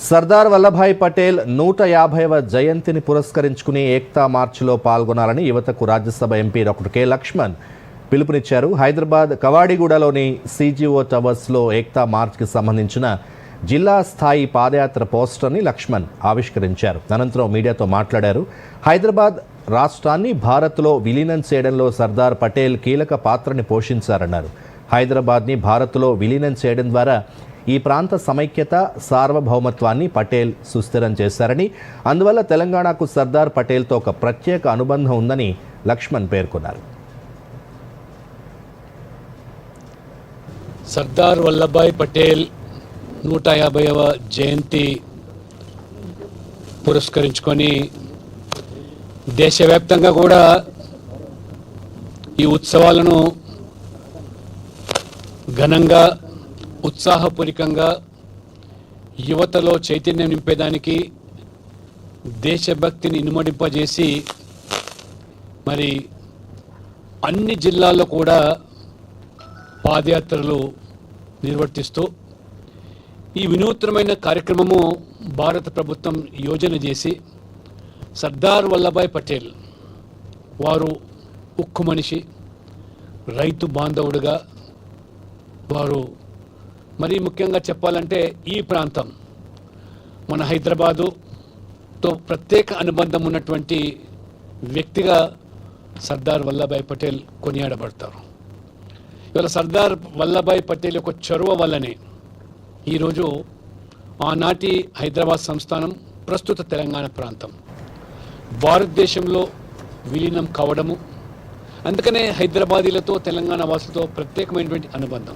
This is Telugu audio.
సర్దార్ వల్లభాయ్ పటేల్ నూట యాభైవ జయంతిని పురస్కరించుకుని ఏక్తా మార్చ్లో పాల్గొనాలని యువతకు Rajya Sabha M P doctor K Laxman పిలుపునిచ్చారు. హైదరాబాద్ కవాడిగూడలోని సీజీఓ టవర్స్లో ఏక్తా మార్చ్కి సంబంధించిన జిల్లా స్థాయి పాదయాత్ర పోస్టర్ని లక్ష్మణ్ ఆవిష్కరించారు. అనంతరం మీడియాతో మాట్లాడారు. హైదరాబాద్ రాష్ట్రాన్ని భారత్లో విలీనం చేయడంలో సర్దార్ పటేల్ కీలక పాత్రని పోషించారన్నారు. హైదరాబాద్ని భారత్లో విలీనం చేయడం ద్వారా ఈ ప్రాంత సమైక్యత సార్వభౌమత్వాన్ని పటేల్ సుస్థిరం చేశారని అందువల్ల తెలంగాణకు సర్దార్ పటేల్తో ఒక ప్రత్యేక అనుబంధం ఉందని లక్ష్మణ్ పేర్కొన్నారు. సర్దార్ వల్లభాయ్ పటేల్ నూట యాభైవ జయంతి పురస్కరించుకొని దేశవ్యాప్తంగా కూడా ఈ ఉత్సవాలను ఘనంగా ఉత్సాహపూరికంగా యువతలో చైతన్యం నింపేదానికి దేశభక్తిని ఇనుమడింపజేసి మరి అన్ని జిల్లాల్లో కూడా పాదయాత్రలు నిర్వర్తిస్తూ ఈ వినూత్నమైన కార్యక్రమము భారత ప్రభుత్వం యోజన చేసి సర్దార్ వల్లభాయ్ పటేల్ వారు ఉక్కు మనిషి రైతు బాంధవుడుగా వారు మరీ ముఖ్యంగా చెప్పాలంటే ఈ ప్రాంతం మన హైదరాబాదుతో ప్రత్యేక అనుబంధం ఉన్నటువంటి వ్యక్తిగా సర్దార్ వల్లభాయ్ పటేల్ కొనియాడబడతారు. ఇవాళ సర్దార్ వల్లభాయ్ పటేల్ యొక్క చొరవ వల్లనే ఈరోజు ఆనాటి హైదరాబాద్ సంస్థానం ప్రస్తుత తెలంగాణ ప్రాంతం. భారతదేశంలో విలీనం కావడము అందుకనే హైదరాబాదీలతో తెలంగాణ వాసులతో ప్రత్యేకమైనటువంటి అనుబంధం.